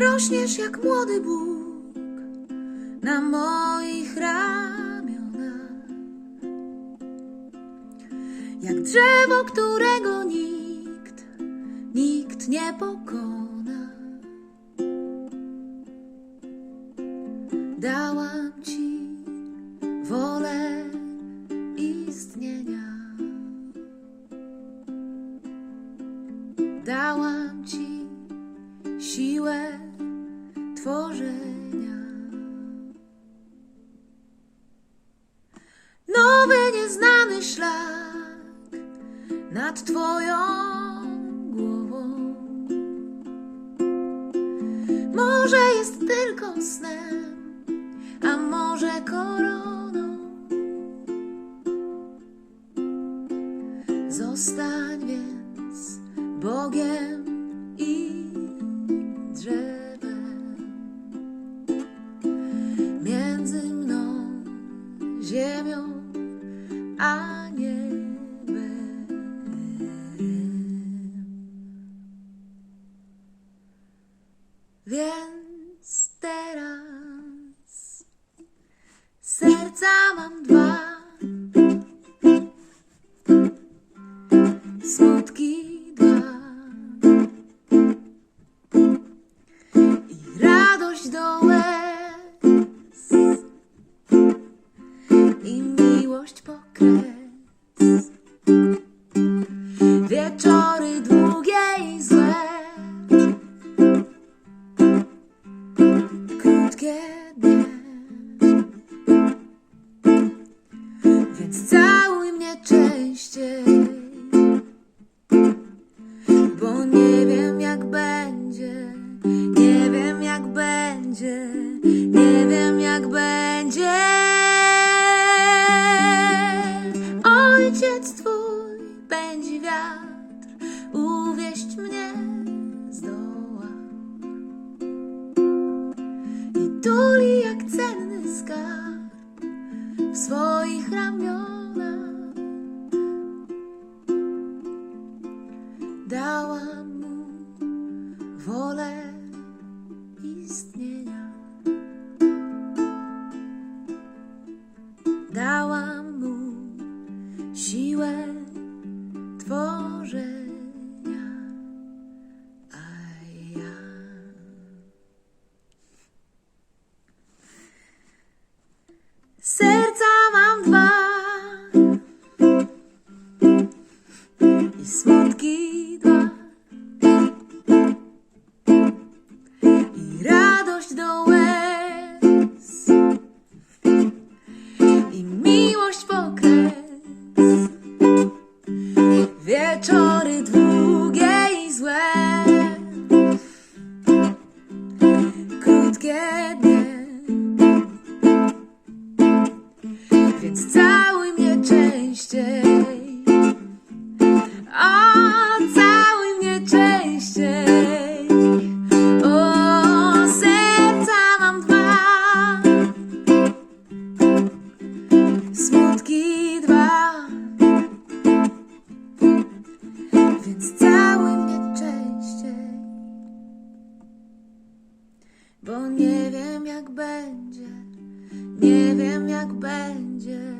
Rośniesz jak młody Bóg na moich ramionach. Jak drzewo, którego nikt, nikt nie pokona. Dałam Ci wolę istnienia. Dałam Ci siłę tworzenia. Nowy, nieznany szlak nad Twoją głową. Może jest tylko snem, a może koroną. Zostań więc Bogiem mam dwa. smutki dwa i radość do łez i miłość po. Więc całuj mnie częściej. Bo nie wiem jak będzie, nie wiem jak będzie, nie wiem jak będzie. Ojciec twój będzie wiatr, uwieść mnie zdoła. I tuli jak cenny skarb w swoich ramionach. Dałam mu wolę istnienia. Dałam mu siłę tworzenia. Miłość nie wiem jak będzie. Nie wiem jak będzie.